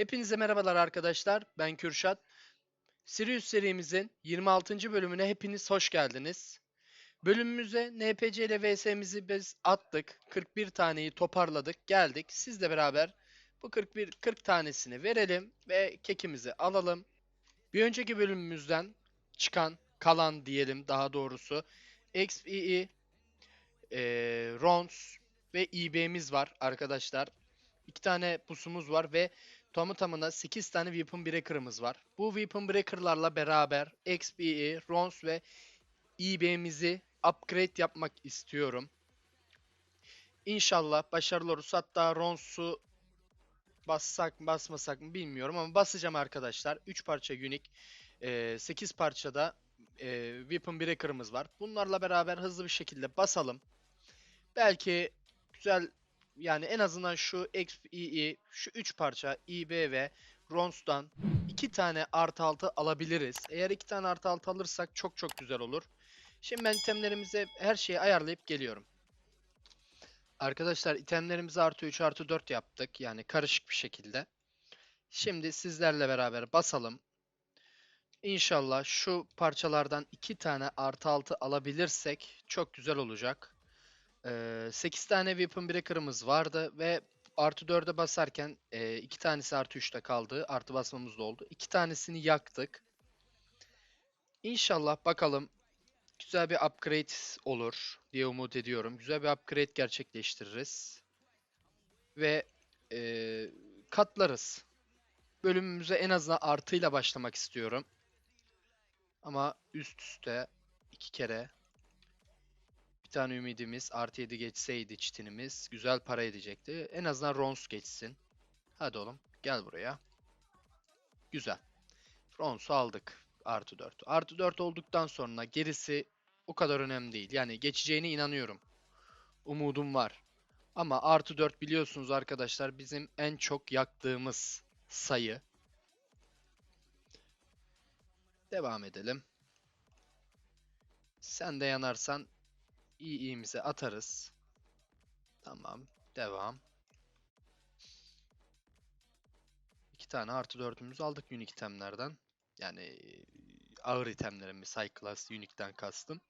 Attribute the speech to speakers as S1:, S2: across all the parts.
S1: Hepinize merhabalar arkadaşlar. Ben Kürşat. Sirius serimizin 26. bölümüne hepiniz hoş geldiniz. Bölümümüze NPC ile VS'mizi biz attık. 41 taneyi toparladık. Geldik. Sizle beraber bu 41 40 tanesini verelim ve kekimizi alalım. Bir önceki bölümümüzden çıkan kalan diyelim daha doğrusu XPE, e, Rons ve IB'miz var arkadaşlar. İki tane pusumuz var ve tamı tamına 8 tane Weapon Breaker'ımız var. Bu Weapon Breaker'larla beraber XPE, Rons ve IB'mizi upgrade yapmak istiyorum. İnşallah başarılı olursa hatta Rons'u bassak basmasak mı bilmiyorum ama basacağım arkadaşlar. 3 parça unique, 8 parçada e, Weapon Breaker'ımız var. Bunlarla beraber hızlı bir şekilde basalım. Belki güzel yani en azından şu XPE, şu 3 parça IB ve Rons'tan 2 tane artı altı alabiliriz. Eğer 2 tane artı altı alırsak çok çok güzel olur. Şimdi ben itemlerimize her şeyi ayarlayıp geliyorum. Arkadaşlar itemlerimizi artı 3 artı 4 yaptık. Yani karışık bir şekilde. Şimdi sizlerle beraber basalım. İnşallah şu parçalardan 2 tane artı altı alabilirsek çok güzel olacak. Ee, 8 tane Weapon Breaker'ımız vardı ve artı 4'e basarken 2 tanesi artı 3'te kaldı. Artı basmamız da oldu. 2 tanesini yaktık. İnşallah bakalım güzel bir upgrade olur diye umut ediyorum. Güzel bir upgrade gerçekleştiririz. Ve e, katlarız. Bölümümüze en azından artıyla başlamak istiyorum. Ama üst üste iki kere bir tane ümidimiz artı 7 geçseydi çitinimiz güzel para edecekti. En azından Rons geçsin. Hadi oğlum gel buraya. Güzel. Rons'u aldık. Artı 4. Artı 4 olduktan sonra gerisi o kadar önemli değil. Yani geçeceğine inanıyorum. Umudum var. Ama artı 4 biliyorsunuz arkadaşlar bizim en çok yaktığımız sayı. Devam edelim. Sen de yanarsan iyi iyimize atarız. Tamam. Devam. İki tane artı dördümüzü aldık unique itemlerden. Yani ağır itemlerimiz high class unique'den kastım.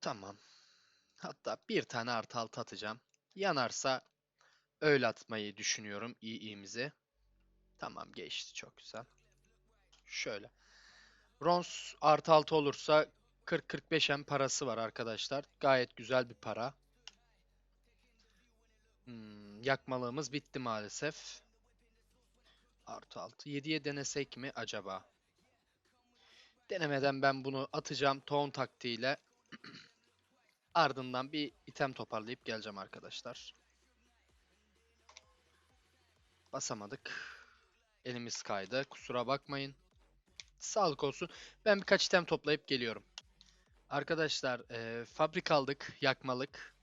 S1: Tamam. Hatta bir tane artı altı atacağım. Yanarsa öyle atmayı düşünüyorum iyi iyimizi. Tamam geçti çok güzel. Şöyle. Rons artı altı olursa 40-45 M parası var arkadaşlar. Gayet güzel bir para. Hmm, yakmalığımız bitti maalesef. Artı altı. 7'ye denesek mi acaba? Denemeden ben bunu atacağım ton taktiğiyle. Ardından bir item toparlayıp geleceğim arkadaşlar. Basamadık. Elimiz kaydı. Kusura bakmayın. Sağlık olsun. Ben birkaç item toplayıp geliyorum. Arkadaşlar e, fabrik aldık. Yakmalık.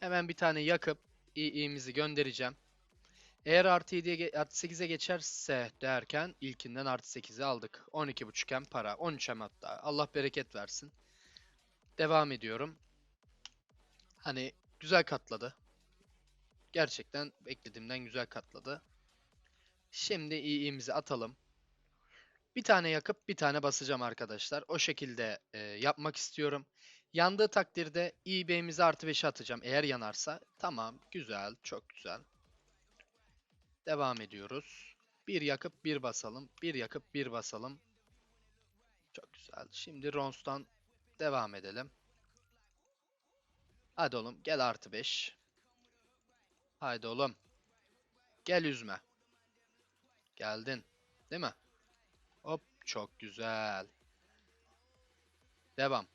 S1: Hemen bir tane yakıp iyimizi göndereceğim. Eğer artı 7'ye artı 8'e geçerse derken ilkinden artı 8'i aldık. 12.5 hem para. 13 hem hatta. Allah bereket versin. Devam ediyorum. Hani güzel katladı. Gerçekten beklediğimden güzel katladı. Şimdi iyimizi atalım. Bir tane yakıp bir tane basacağım arkadaşlar. O şekilde e, yapmak istiyorum. Yandığı takdirde IB'mizi artı 5'e atacağım. Eğer yanarsa. Tamam. Güzel. Çok güzel. Devam ediyoruz. Bir yakıp bir basalım. Bir yakıp bir basalım. Çok güzel. Şimdi Rons'tan devam edelim. Hadi oğlum gel artı 5. Haydi oğlum. Gel üzme. Geldin. Değil mi? Hop çok güzel. Devam.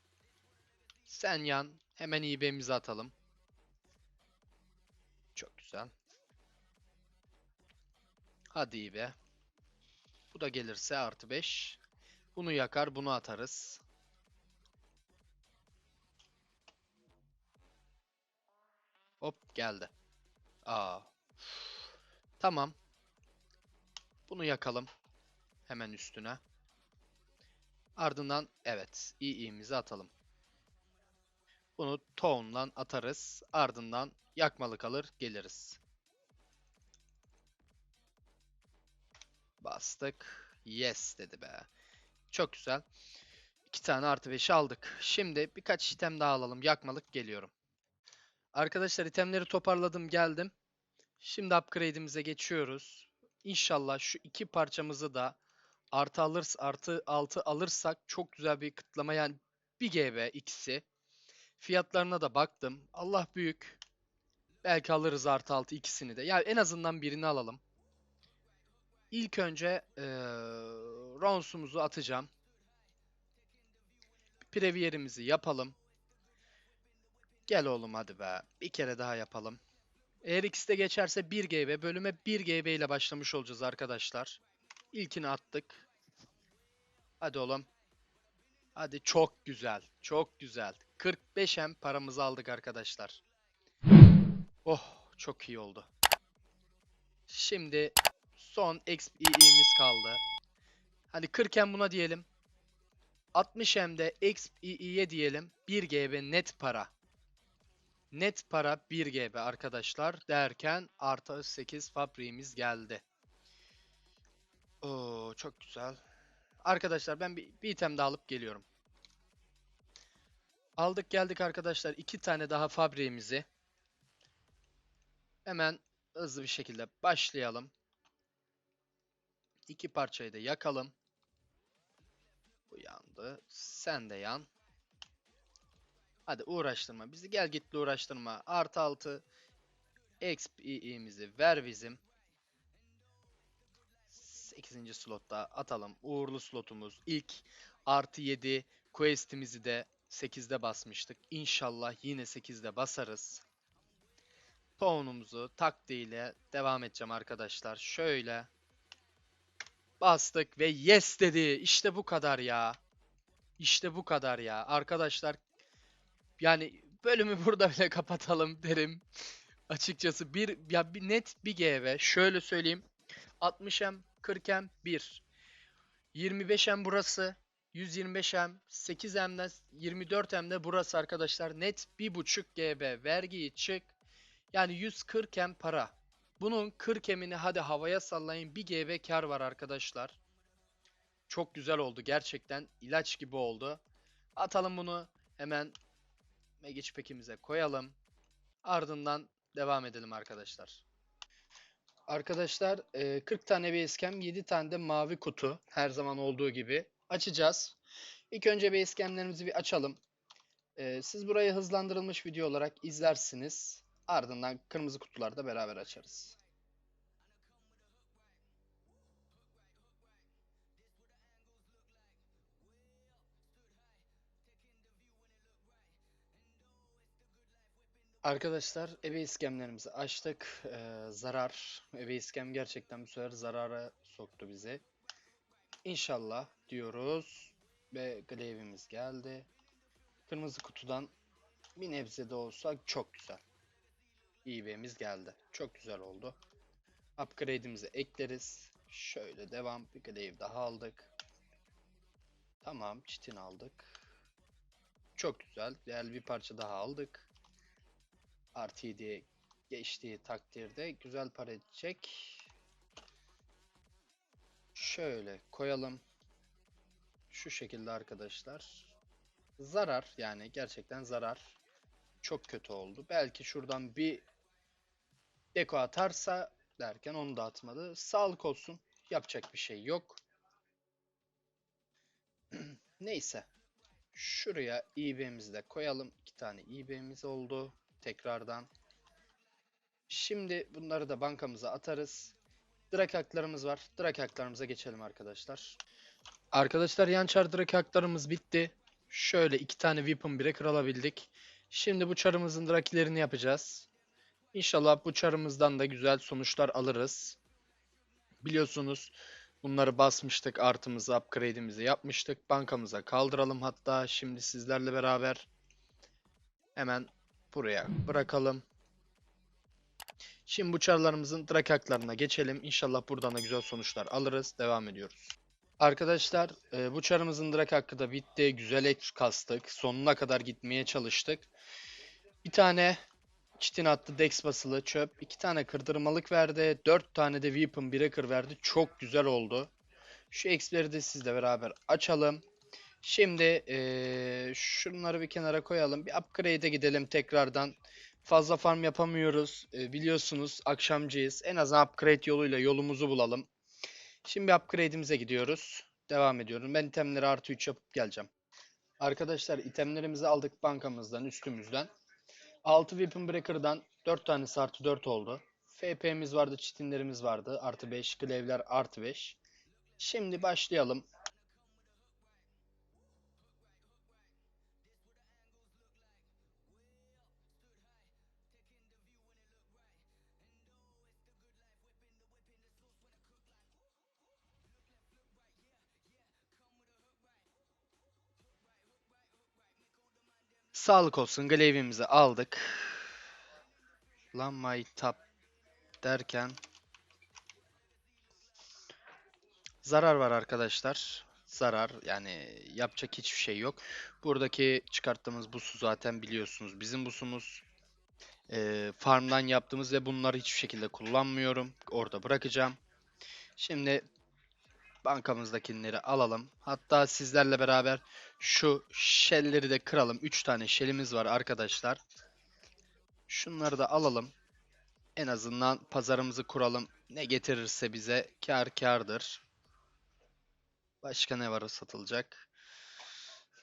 S1: Sen yan. Hemen IB'mizi atalım. Çok güzel. Hadi IB. Bu da gelirse artı 5. Bunu yakar bunu atarız. Hop geldi. Aa. Tamam. Bunu yakalım. Hemen üstüne. Ardından evet i'imizi atalım. Bunu tone'la atarız. Ardından yakmalı kalır geliriz. Bastık. Yes dedi be. Çok güzel. İki tane artı 5'i aldık. Şimdi birkaç item daha alalım. Yakmalık geliyorum. Arkadaşlar itemleri toparladım geldim. Şimdi upgrade'imize geçiyoruz. İnşallah şu iki parçamızı da artı alırız artı 6 alırsak çok güzel bir kıtlama yani 1 GB ikisi. Fiyatlarına da baktım. Allah büyük. Belki alırız artı 6 ikisini de. Yani en azından birini alalım. İlk önce eee Rons'umuzu atacağım. Previer'imizi yapalım. Gel oğlum hadi be. Bir kere daha yapalım. Eğer ikisi de geçerse 1 GB. Bölüme 1 GB ile başlamış olacağız arkadaşlar. İlkini attık. Hadi oğlum. Hadi çok güzel. Çok güzel. 45 hem paramızı aldık arkadaşlar. Oh çok iyi oldu. Şimdi son XP'imiz kaldı. Hadi 40 hem buna diyelim. 60 hem de XP'ye diyelim. 1 GB net para. Net para 1 GB arkadaşlar derken artı 8 fabriğimiz geldi. Oo çok güzel. Arkadaşlar ben bir, bir item daha alıp geliyorum. Aldık geldik arkadaşlar. iki tane daha fabriğimizi. Hemen hızlı bir şekilde başlayalım. İki parçayı da yakalım. Bu yandı. Sen de yan. Hadi uğraştırma. Bizi gel gitli uğraştırma. Artı altı XP'imizi ver bizim. 8. slotta atalım. Uğurlu slotumuz. İlk artı 7 quest'imizi de 8'de basmıştık. İnşallah yine 8'de basarız. Town'umuzu taktiğiyle devam edeceğim arkadaşlar. Şöyle bastık ve yes dedi. İşte bu kadar ya. İşte bu kadar ya. Arkadaşlar yani bölümü burada bile kapatalım derim. Açıkçası bir ya bir net bir GV. Şöyle söyleyeyim. 60M, 40M 1. 25M burası. 125M, 8M'den 24M'de burası arkadaşlar. Net 1.5 GB vergiyi çık. Yani 140M para. Bunun 40M'ini hadi havaya sallayın. 1 GB kar var arkadaşlar. Çok güzel oldu gerçekten. ilaç gibi oldu. Atalım bunu hemen Magic Pack'imize koyalım. Ardından devam edelim arkadaşlar. Arkadaşlar e, 40 tane basecamp 7 tane de mavi kutu her zaman olduğu gibi açacağız. İlk önce basecamp'lerimizi bir açalım. E, siz burayı hızlandırılmış video olarak izlersiniz. Ardından kırmızı kutuları da beraber açarız. Arkadaşlar ebe iskemlerimizi açtık. Ee, zarar. Ebe iskem gerçekten bu sefer zarara soktu bizi. İnşallah diyoruz. Ve glaive'imiz geldi. Kırmızı kutudan bir nebze de olsa çok güzel. İB'miz geldi. Çok güzel oldu. Upgrade'imizi ekleriz. Şöyle devam. Bir glaive daha aldık. Tamam. Çitin aldık. Çok güzel. Değerli bir parça daha aldık. 7'ye geçtiği takdirde güzel para edecek. Şöyle koyalım. Şu şekilde arkadaşlar. Zarar yani gerçekten zarar. Çok kötü oldu. Belki şuradan bir deko atarsa derken onu da atmadı. Sağlık olsun. Yapacak bir şey yok. Neyse. Şuraya IB'mizi de koyalım. İki tane IB'miz oldu tekrardan. Şimdi bunları da bankamıza atarız. Direkt haklarımız var. Direkt haklarımıza geçelim arkadaşlar. Arkadaşlar yançar direkt haklarımız bitti. Şöyle iki tane weapon breaker alabildik. Şimdi bu çarımızın drakilerini yapacağız. İnşallah bu çarımızdan da güzel sonuçlar alırız. Biliyorsunuz bunları basmıştık artımızı upgrade'imizi yapmıştık. Bankamıza kaldıralım hatta şimdi sizlerle beraber. Hemen buraya bırakalım. Şimdi bu çarlarımızın direkt haklarına geçelim. İnşallah buradan da güzel sonuçlar alırız. Devam ediyoruz. Arkadaşlar e, bu çarımızın direkt hakkı da bitti. Güzel ek kastık. Sonuna kadar gitmeye çalıştık. Bir tane Çitin attı. Dex basılı. Çöp. 2 tane kırdırmalık verdi. 4 tane de Weapon Breaker verdi. Çok güzel oldu. Şu X'leri de sizle beraber açalım. Şimdi eee, şunları bir kenara koyalım. Bir upgrade'e gidelim tekrardan. Fazla farm yapamıyoruz. E, biliyorsunuz akşamcıyız. En azından upgrade yoluyla yolumuzu bulalım. Şimdi upgrade'imize gidiyoruz. Devam ediyorum. Ben itemleri artı 3 yapıp geleceğim. Arkadaşlar itemlerimizi aldık bankamızdan, üstümüzden. 6 Weapon Breaker'dan 4 tanesi artı 4 oldu. FP'miz vardı, çitinlerimiz vardı. Artı 5, glaive'ler artı 5. Şimdi başlayalım. Sağlık olsun. Glaive'imizi aldık. Lan my top derken zarar var arkadaşlar. Zarar yani yapacak hiçbir şey yok. Buradaki çıkarttığımız busu zaten biliyorsunuz. Bizim busumuz eee, farmdan yaptığımız ve bunları hiçbir şekilde kullanmıyorum. Orada bırakacağım. Şimdi bankamızdakileri alalım. Hatta sizlerle beraber şu shell'leri de kıralım. 3 tane shell'imiz var arkadaşlar. Şunları da alalım. En azından pazarımızı kuralım. Ne getirirse bize kar kardır. Başka ne var satılacak?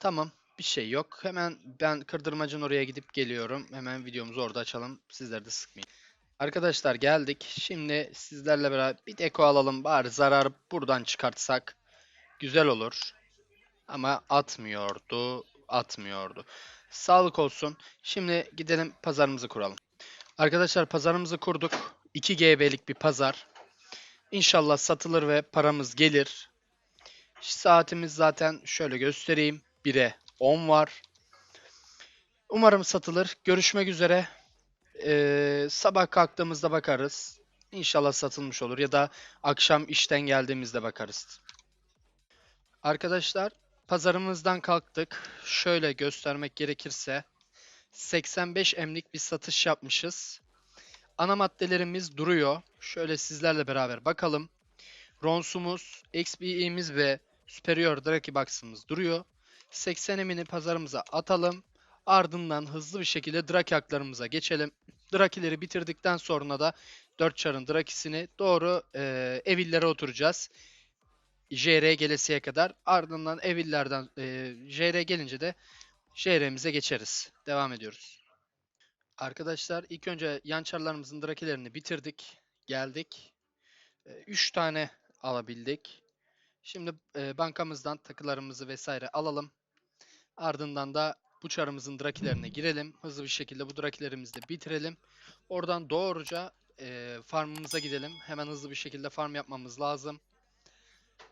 S1: Tamam. Bir şey yok. Hemen ben kırdırmacın oraya gidip geliyorum. Hemen videomuzu orada açalım. Sizler de sıkmayın. Arkadaşlar geldik. Şimdi sizlerle beraber bir deko alalım. Bari zararı buradan çıkartsak güzel olur. Ama atmıyordu. Atmıyordu. Sağlık olsun. Şimdi gidelim pazarımızı kuralım. Arkadaşlar pazarımızı kurduk. 2 GB'lik bir pazar. İnşallah satılır ve paramız gelir. Saatimiz zaten şöyle göstereyim. 1'e 10 var. Umarım satılır. Görüşmek üzere. Ee, sabah kalktığımızda bakarız. İnşallah satılmış olur ya da akşam işten geldiğimizde bakarız. Arkadaşlar pazarımızdan kalktık. Şöyle göstermek gerekirse 85 emlik bir satış yapmışız. Ana maddelerimiz duruyor. Şöyle sizlerle beraber bakalım. Ronsumuz, XP'imiz ve Superior Draki Box'ımız duruyor. 80 emini pazarımıza atalım. Ardından hızlı bir şekilde Draki haklarımıza geçelim. Drakileri bitirdikten sonra da 4 çarın Drakisini doğru e, Evillere oturacağız. JR gelesiye kadar. Ardından Evillerden e, JR gelince de JR'mize geçeriz. Devam ediyoruz. Arkadaşlar ilk önce yan çarlarımızın drakilerini bitirdik. Geldik. 3 tane alabildik. Şimdi e, bankamızdan takılarımızı vesaire alalım. Ardından da bu çarımızın drakilerine girelim. Hızlı bir şekilde bu drakilerimizi de bitirelim. Oradan doğruca e, farmımıza gidelim. Hemen hızlı bir şekilde farm yapmamız lazım.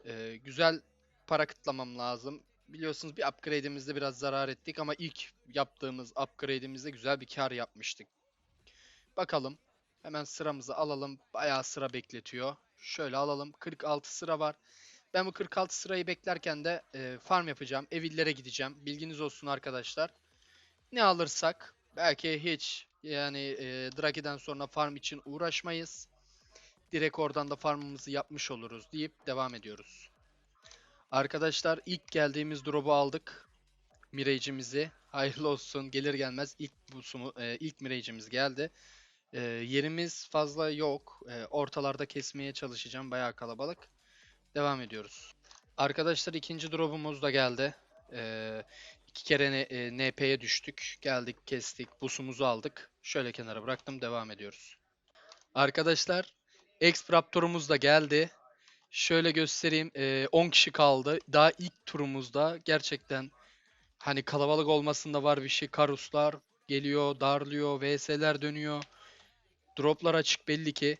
S1: E, güzel para kıtlamam lazım. Biliyorsunuz bir upgrade'imizde biraz zarar ettik ama ilk yaptığımız upgrade'imizde güzel bir kar yapmıştık. Bakalım. Hemen sıramızı alalım. Bayağı sıra bekletiyor. Şöyle alalım. 46 sıra var. Ben bu 46 sırayı beklerken de e, farm yapacağım. Evillere gideceğim. Bilginiz olsun arkadaşlar. Ne alırsak belki hiç yani e, Draki'den sonra farm için uğraşmayız. Direkt oradan da farmımızı yapmış oluruz deyip devam ediyoruz. Arkadaşlar ilk geldiğimiz drop'u aldık. Mirage'imizi. Hayırlı olsun. Gelir gelmez ilk busumu, e, ilk Mirage'imiz geldi. E, yerimiz fazla yok. E, ortalarda kesmeye çalışacağım. Bayağı kalabalık. Devam ediyoruz. Arkadaşlar ikinci drop'umuz da geldi. E, iki kere e, NP'ye düştük. Geldik, kestik, busumuzu aldık. Şöyle kenara bıraktım. Devam ediyoruz. Arkadaşlar Exp Raptor'umuz da geldi. Şöyle göstereyim. e, 10 kişi kaldı. Daha ilk turumuzda gerçekten hani kalabalık olmasında var bir şey. Karuslar geliyor, darlıyor, VS'ler dönüyor. Droplar açık belli ki.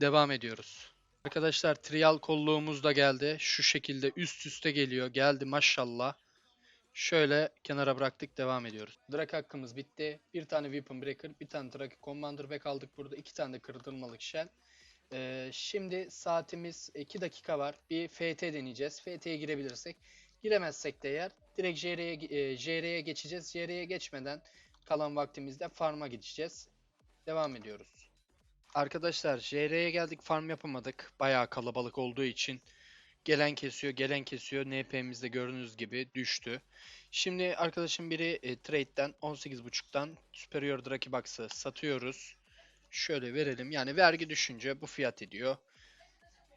S1: Devam ediyoruz. Arkadaşlar trial kolluğumuz da geldi. Şu şekilde üst üste geliyor. Geldi maşallah. Şöyle kenara bıraktık devam ediyoruz. Drak hakkımız bitti. Bir tane Weapon Breaker, bir tane Drak Commander Back aldık burada. iki tane de kırdırmalık Shell. Ee, şimdi saatimiz 2 dakika var. Bir FT deneyeceğiz. FT'ye girebilirsek. Giremezsek de eğer direkt JR'ye e, JR'ye geçeceğiz. JR'ye geçmeden kalan vaktimizde farm'a gideceğiz. Devam ediyoruz. Arkadaşlar JR'ye geldik farm yapamadık. Bayağı kalabalık olduğu için. Gelen kesiyor, gelen kesiyor. NP'mizde gördüğünüz gibi düştü. Şimdi arkadaşım biri e, trade'den 18.5'tan Superior Draki Box'ı satıyoruz. Şöyle verelim. Yani vergi düşünce bu fiyat ediyor.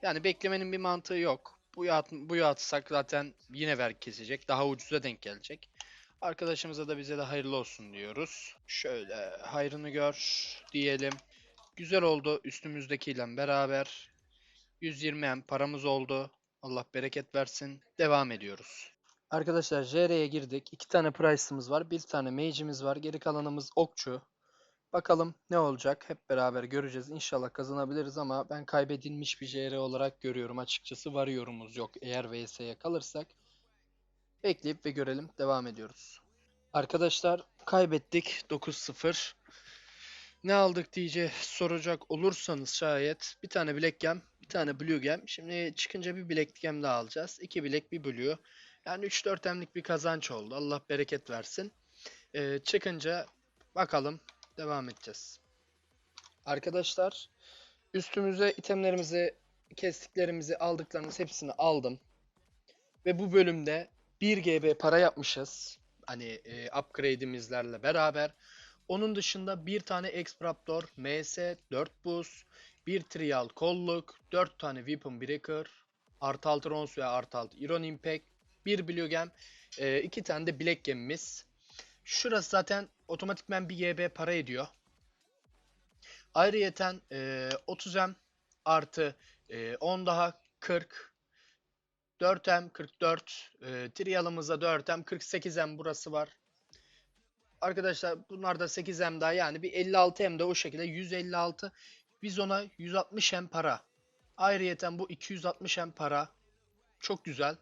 S1: Yani beklemenin bir mantığı yok. Bu at, bu atsak zaten yine vergi kesecek. Daha ucuza denk gelecek. Arkadaşımıza da bize de hayırlı olsun diyoruz. Şöyle hayrını gör diyelim. Güzel oldu üstümüzdekiyle beraber. 120 M paramız oldu. Allah bereket versin. Devam ediyoruz. Arkadaşlar JR'ye girdik. İki tane Price'ımız var. Bir tane Mage'imiz var. Geri kalanımız Okçu. Bakalım ne olacak? Hep beraber göreceğiz. İnşallah kazanabiliriz ama ben kaybedilmiş bir JR olarak görüyorum. Açıkçası varıyorumuz yok. Eğer VS'ye kalırsak bekleyip ve görelim. Devam ediyoruz. Arkadaşlar kaybettik 9-0. Ne aldık diye soracak olursanız şayet bir tane Black Gem, bir tane Blue Gem. Şimdi çıkınca bir Black Gem daha alacağız. İki Black, bir Blue. Yani 3-4 emlik bir kazanç oldu. Allah bereket versin. Ee, çıkınca bakalım devam edeceğiz. Arkadaşlar üstümüze itemlerimizi, kestiklerimizi, aldıklarımız hepsini aldım. Ve bu bölümde 1 GB para yapmışız. Hani e, upgrade'imizlerle beraber. Onun dışında bir tane X-Raptor, MS, 4 buz, bir trial kolluk, 4 tane weapon breaker, artı 6 rons ve artı 6 iron impact, bir blue gem, 2 tane de black gemimiz. Şurası zaten otomatikmen bir GB para ediyor. Ayrıyeten e, 30 M artı e, 10 daha 40 4M 44 e, trialımızda 4M 48M burası var. Arkadaşlar bunlar da 8M daha yani bir 56M de o şekilde 156 biz ona 160M para. Ayrıyeten bu 260M para. Çok güzel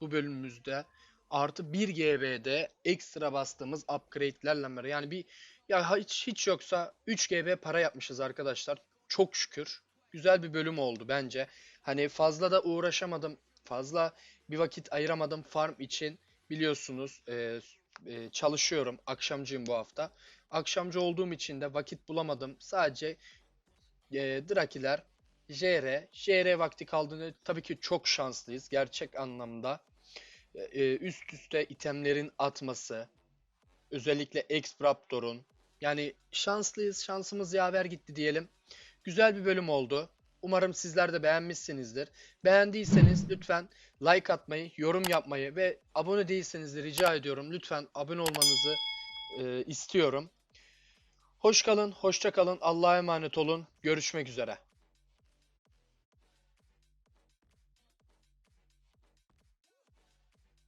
S1: bu bölümümüzde. Artı 1 GB'de ekstra bastığımız upgrade'lerle. Yani bir ya hiç hiç yoksa 3 GB para yapmışız arkadaşlar. Çok şükür. Güzel bir bölüm oldu bence. Hani fazla da uğraşamadım. Fazla bir vakit ayıramadım farm için. Biliyorsunuz e, e, çalışıyorum. Akşamcıyım bu hafta. Akşamcı olduğum için de vakit bulamadım. Sadece e, Drakiler, JR, JR vakti kaldığında tabii ki çok şanslıyız gerçek anlamda. E, üst üste itemlerin atması, özellikle X-Raptor'un. Yani şanslıyız, şansımız yaver gitti diyelim. Güzel bir bölüm oldu. Umarım sizler de beğenmişsinizdir. Beğendiyseniz lütfen like atmayı, yorum yapmayı ve abone değilseniz de rica ediyorum. Lütfen abone olmanızı e, istiyorum. Hoş kalın, hoşça kalın. Allah'a emanet olun. Görüşmek üzere.